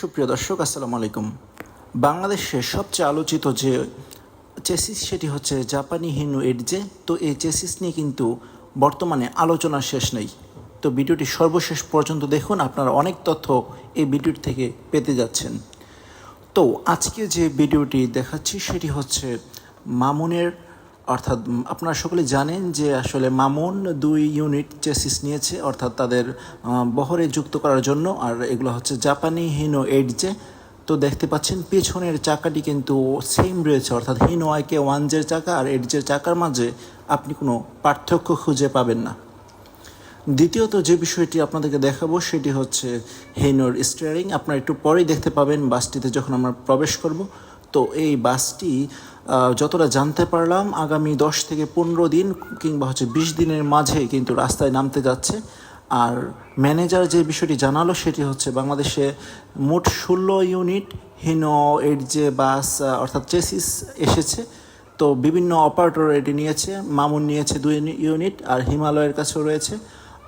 সুপ্রিয় দর্শক, আসসালামু আলাইকুম। বাংলাদেশে সবচেয়ে আলোচিত যে চেসিস সেটি হচ্ছে জাপানি হিনু এডজে। তো এই চেসিস নিয়ে কিন্তু বর্তমানে আলোচনা শেষ নেই। তো ভিডিওটি সর্বশেষ পর্যন্ত দেখুন, আপনারা অনেক তথ্য এই ভিডিওটি থেকে পেতে যাচ্ছেন। তো আজকে যে ভিডিওটি দেখাচ্ছি, সেটি হচ্ছে মামুনের অর্থাৎ আপনারা সকলে জানেন যে আসলে মামুন দুই ইউনিট চেসিস নিয়েছে, অর্থাৎ তাদের বহরে যুক্ত করার জন্য, আর এগুলো হচ্ছে জাপানি হিনো এইডজে তো দেখতে পাচ্ছেন পেছনের চাকাটি কিন্তু সেম রয়েছে, অর্থাৎ হিনো আইকে ওয়ানজের চাকা আর এইডজের চাকার মাঝে আপনি কোনো পার্থক্য খুঁজে পাবেন না। দ্বিতীয়ত যে বিষয়টি আপনাদেরকে দেখাবো সেটি হচ্ছে হেইনোর স্টিয়ারিং আপনারা একটু পরেই দেখতে পাবেন বাসটিতে যখন আমরা প্রবেশ করব। তো এই বাসটি যতটা জানতে পারলাম, আগামী দশ থেকে পনেরো দিন কিংবা হচ্ছে বিশ দিনের মাঝে কিন্তু রাস্তায় নামতে যাচ্ছে। আর ম্যানেজার যে বিষয়টি জানালো সেটি হচ্ছে বাংলাদেশে মোট ষোলো ইউনিট হিনো এইট যে বাস অর্থাৎ চেসিস এসেছে। তো বিভিন্ন অপারেটর এটি নিয়েছে, মামুন নিয়েছে দুই ইউনিট আর হিমালয়ের কাছেও রয়েছে।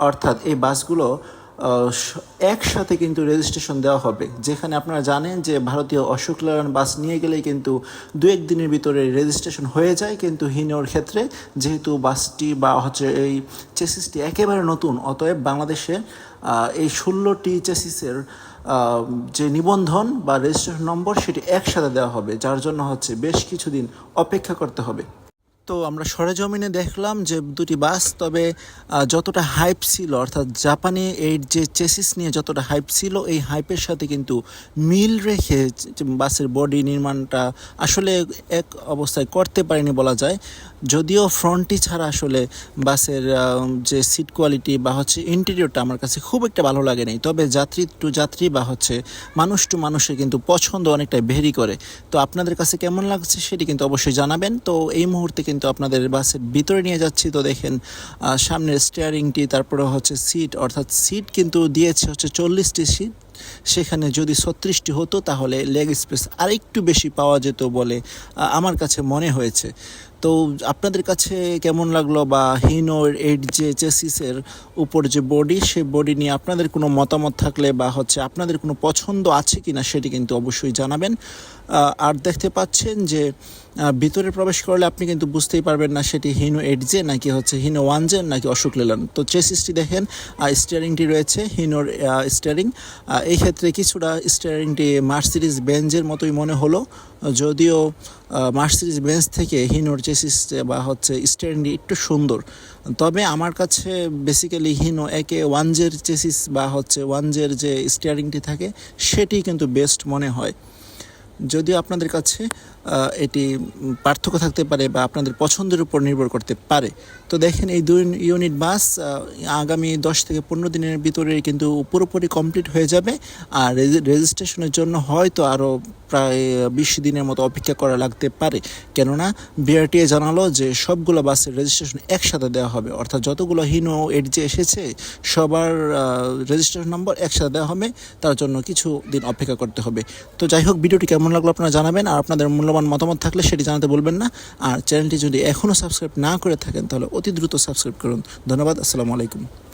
অর্থাৎ এই বাসগুলো একসাথে কিন্তু রেজিস্ট্রেশন দেওয়া হবে, যেখানে আপনারা জানেন যে ভারতীয় অশোক লেল্যান্ড বাস নিয়ে গেলেই কিন্তু দু এক দিনের ভিতরে রেজিস্ট্রেশন হয়ে যায়, কিন্তু হিনোর ক্ষেত্রে যেহেতু বাসটি বা হচ্ছে এই চেসিসটি একেবারে নতুন, অতএব বাংলাদেশে এই ষোলোটি চেসিসের যে নিবন্ধন বা রেজিস্ট্রেশন নম্বর সেটি একসাথে দেওয়া হবে, যার জন্য হচ্ছে বেশ কিছুদিন অপেক্ষা করতে হবে। তো আমরা সরেজমিনে দেখলাম যে দুটি বাস, তবে যতটা হাইপ ছিল, অর্থাৎ জাপানি এই যে চেসিস নিয়ে যতটা হাইপ ছিল, এই হাইপের সাথে কিন্তু মিল রেখে বাসের বডি নির্মাণটা আসলে এক অবস্থায় করতে পারেনি বলা যায়। যদিও ফ্রন্টটি ছাড়া আসলে বাসের যে সিট কোয়ালিটি বা হচ্ছে ইন্টেরিয়রটা আমার কাছে খুব একটা ভালো লাগে নাই। তবে যাত্রী টু যাত্রী বা হচ্ছে মানুষ টু মানুষের কিন্তু পছন্দ অনেকটাই ভেরি করে। তো আপনাদের কাছে কেমন লাগছে সেটি কিন্তু অবশ্যই জানাবেন। তো এই মুহূর্তে কিন্তু আপনাদের বাসের ভিতরে নিয়ে যাচ্ছি। তো দেখেন সামনের স্টিয়ারিংটি তারপরে হচ্ছে সিট অর্থাৎ সিট কিন্তু দিয়েছে হচ্ছে চল্লিশটি সিট সেখানে যদি ছত্রিশটি হতো, তাহলে লেগ স্পেস আরেকটু বেশি পাওয়া যেত বলে আমার কাছে মনে হয়েছে। তো আপনাদের কাছে কেমন লাগল বা হিনোর এইট যে চেসিসের উপর যে বডি সে বডি নিয়ে আপনাদের কোনো মতামত থাকলে বা হচ্ছে আপনাদের কোনো পছন্দ আছে কি না সেটি কিন্তু অবশ্যই জানাবেন। আর দেখতে পাচ্ছেন যে ভিতরে প্রবেশ করলে আপনি কিন্তু বুঝতেই পারবেন না সেটি হিনো এইট জে নাকি হচ্ছে হিনো ওয়ান জে নাকি অশোক লেলান। তো চেসিসটি দেখেন স্টিয়ারিংটি রয়েছে হিনোর স্টিয়ারিং এই ক্ষেত্রে কিছুটা স্টিয়ারিংটি মার্সিডিজ বেঞ্জের মতোই মনে হলো, যদিও মার্সিডিজ বেঞ্জ থেকে হিনোর চেসিস বা হচ্ছে স্টিয়ারিংটি একটু সুন্দর। তবে আমার কাছে বেসিক্যালি হিনো একে ওয়ানজের চেসিস বা হচ্ছে ওয়ানজের যে স্টিয়ারিংটি থাকে, সেটি কিন্তু বেস্ট মনে হয়। যদিও আপনাদের কাছে এটি পার্থক্য থাকতে পারে বা আপনাদের পছন্দের উপর নির্ভর করতে পারে, তো দেখেন এই দুই ইউনিট বাস আগামী দশ থেকে পনেরো দিনের ভিতরে কিন্তু পুরোপুরি কমপ্লিট হয়ে যাবে, আর রেজিস্ট্রেশনের জন্য হয়তো আরও প্রায় বিশ দিনের মতো অপেক্ষা করা লাগতে পারে। কেননা, বিআরটিএ জানালো যে সবগুলো বাসের রেজিস্ট্রেশন একসাথে দেওয়া হবে, অর্থাৎ যতগুলো হিনো এর যে এসেছে, সবার রেজিস্ট্রেশন নম্বর একসাথে দেওয়া হবে, তার জন্য কিছু দিন অপেক্ষা করতে হবে। তো যাই হোক, ভিডিওটি কেমন লাগল আপনারা জানাবেন আর আপনাদের মূল্যবান মতামত থাকলে সেটি জানাতে বলবেন না। আর চ্যানেলটি যদি এখনও সাবস্ক্রাইব না করে থাকেন তাহলে অতি দ্রুত সাবস্ক্রাইব করুন। ধন্যবাদ, আসসালামু আলাইকুম।